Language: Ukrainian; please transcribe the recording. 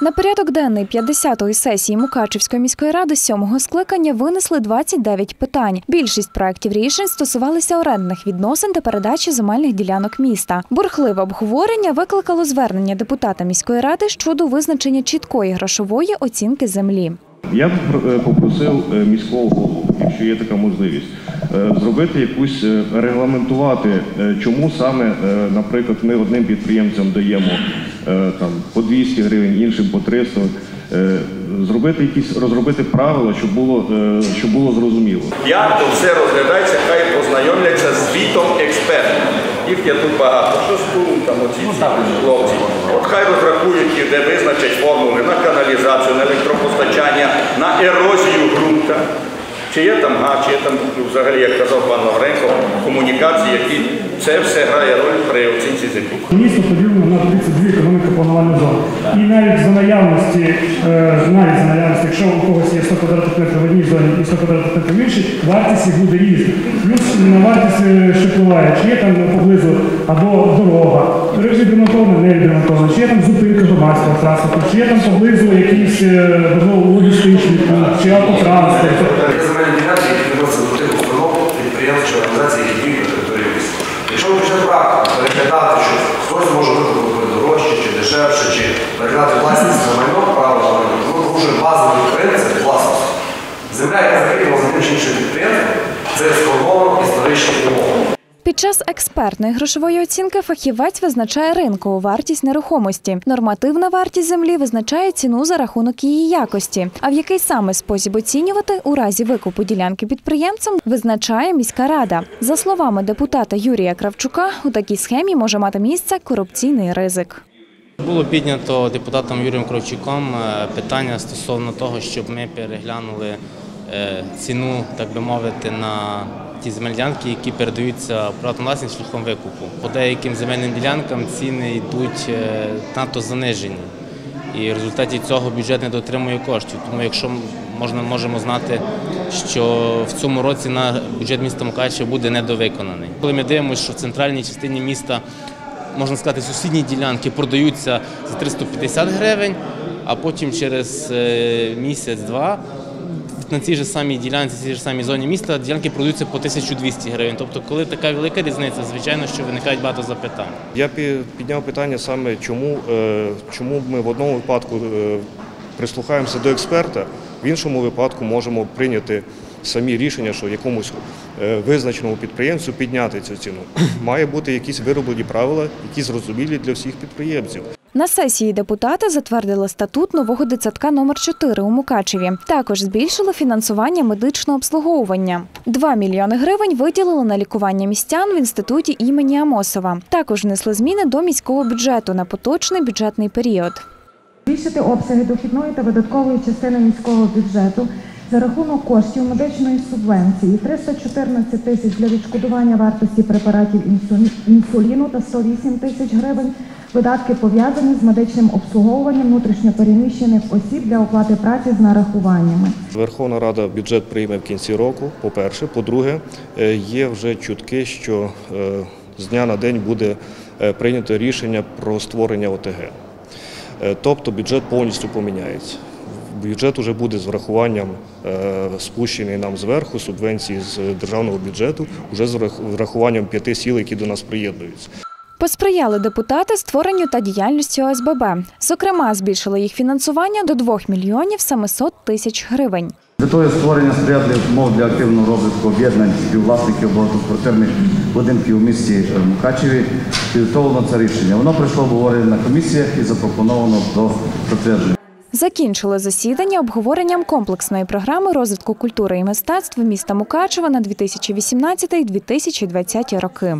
На порядок денний 50-ї сесії Мукачівської міської ради сьомого скликання винесли 29 питань. Більшість проєктів рішень стосувалися орендних відносин та передачі земельних ділянок міста. Бурхливе обговорення викликало звернення депутата міської ради щодо визначення чіткої грошової оцінки землі. Я б е, попросив е, міського голову, якщо є така можливість, е, зробити якусь регламентувати, чому саме, наприклад, ми одним підприємцям даємо там по 200 гривень, іншим по 300. е, Зробити якісь розробити правила, щоб було е, щоб було зрозуміло. Як то все розглядається, хай познайомляться з звітом експертів. Їх є тут багато. Що з там оці ці хлопці. От хай розрахують, і де визначать формули на каналізацію, на електропостачання, на ерозію ґрунта. Чи є там газ, чи є там ну, взагалі, як казав пан Лавренко, комунікації, які це все грає роль при оцінці землі. Місто поділено на 32 економіко-планувальні зони. І навіть за наявності, е, навіть за наявності, якщо у когось є 100 квадратних метрів в одній зоні і 100 квадратних метрів в іншій, вартість їх буде різна. Плюс на вартість е, ще впливає, чи є там поблизу або дорога, відремонтована, не відремонтована, чи є там зупинка громадського транспорту, чи є там поблизу якийсь е, логістичний пункт, чи автотранспорт. Є земельні ділянки, які відносяться до тих установ, підприємств чи організацій, які діють на території міста. Якщо ми почнемо практику переглядати, що хтось може викупити дорожче чи дешевше, чи переглядати власність на майно, на майно, ми порушуємо базовий принцип власності. Земля, яка закріплена за тим чи іншим підприємством, це сформовано історичні умов. Під час експертної грошової оцінки фахівець визначає ринкову вартість нерухомості. Нормативна вартість землі визначає ціну за рахунок її якості. А в який саме спосіб оцінювати у разі викупу ділянки підприємцем визначає міська рада. За словами депутата Юрія Кравчука, у такій схемі може мати місце корупційний ризик. Було піднято депутатом Юрієм Кравчуком е, питання стосовно того, щоб ми переглянули ціну, так би мовити, на ті земельні які передаються приватну власність шляхом викупу. По деяким земельним ділянкам ціни йдуть е, надто занижені. І в результаті цього бюджет не дотримує коштів. Тому якщо можна можемо знати, що в цьому році на бюджет міста Мукачева буде недовиконаний. Коли ми дивимося, що в центральній частині міста можна сказати, сусідні ділянки продаються за 350 гривень, а потім через е, місяць-два на цій ж самій ділянці, цій ж самій зоні міста ділянки продаються по 1200 гривень. Тобто, коли така велика різниця, звичайно, що виникають багато запитань. Я підняв питання саме, чому, е, чому ми в одному випадку е, прислухаємося до експерта, в іншому випадку можемо прийняти самі рішення, що якомусь е, визначеному підприємцю підняти цю ціну. Має бути якісь вироблені правила, які зрозумілі для всіх підприємців. На сесії депутати затвердили статут нового дитсадка номер 4 у Мукачеві. Також збільшили фінансування медичного обслуговування. 2 мільйони гривень виділили на лікування містян в інституті імені Амосова. Також внесли зміни до міського бюджету на поточний бюджетний період. Збільшити обсяги дохідної та видаткової частини міського бюджету за рахунок коштів медичної субвенції 314 тисяч для відшкодування вартості препаратів інсу- інсуліну та 108 тисяч гривень видатки пов'язані з медичним обслуговуванням внутрішньопереміщених осіб для оплати праці з нарахуваннями. Верховна Рада бюджет прийме в кінці року, по-перше. По-друге, е, є вже чутки, що е, з дня на день буде е, прийнято рішення про створення ОТГ. Тобто бюджет повністю поміняється. Бюджет вже буде з врахуванням спущений нам зверху субвенції з державного бюджету, вже з врахуванням п'яти сіл, які до нас приєднуються. Посприяли депутати створенню та діяльності ОСББ. Зокрема, збільшили їх фінансування до 2 мільйонів 700 тисяч гривень. Метою створення сприятливих умов для активного розвитку об'єднань співвласників багатоквартирних будинків у місті е, Мукачеві підготовлено це рішення. Воно пройшло обговорення на комісіях і запропоновано до затвердження. Закінчили засідання обговоренням комплексної програми розвитку культури і мистецтв міста Мукачева на 2018-2020 роки.